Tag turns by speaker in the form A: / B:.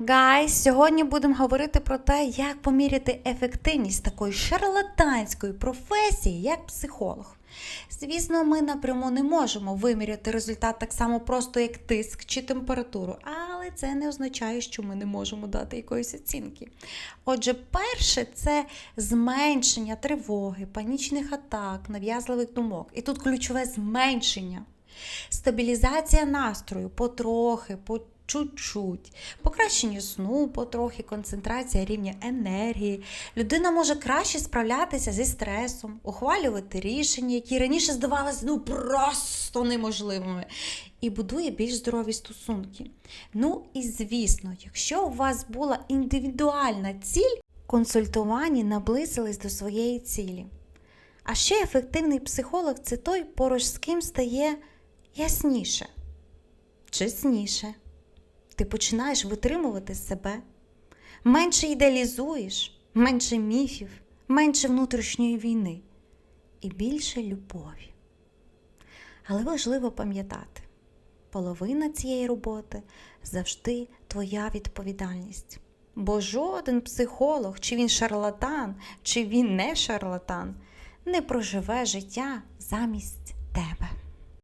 A: Гайс, сьогодні будемо говорити про те, як поміряти ефективність такої шарлатанської професії, як психолог. Звісно, ми напряму не можемо виміряти результат так само просто, як тиск чи температуру, але це не означає, що ми не можемо дати якоїсь оцінки. Отже, перше це зменшення тривоги, панічних атак, нав'язливих думок. І тут ключове зменшення. Стабілізація настрою потрохи, по чуть-чуть, покращення сну потрохи, концентрація рівня енергії. Людина може краще справлятися зі стресом, ухвалювати рішення, які раніше здавалися ну просто неможливими, і будує більш здорові стосунки. Ну і звісно, якщо у вас була індивідуальна ціль, консультовані наблизились до своєї цілі. А ще ефективний психолог це той, поруч з ким стає ясніше, чесніше. Ти починаєш витримувати себе, менше ідеалізуєш, менше міфів, менше внутрішньої війни і більше любові. Але важливо пам'ятати, половина цієї роботи завжди твоя відповідальність. Бо жоден психолог, чи він шарлатан, чи він не шарлатан, не проживе життя замість тебе.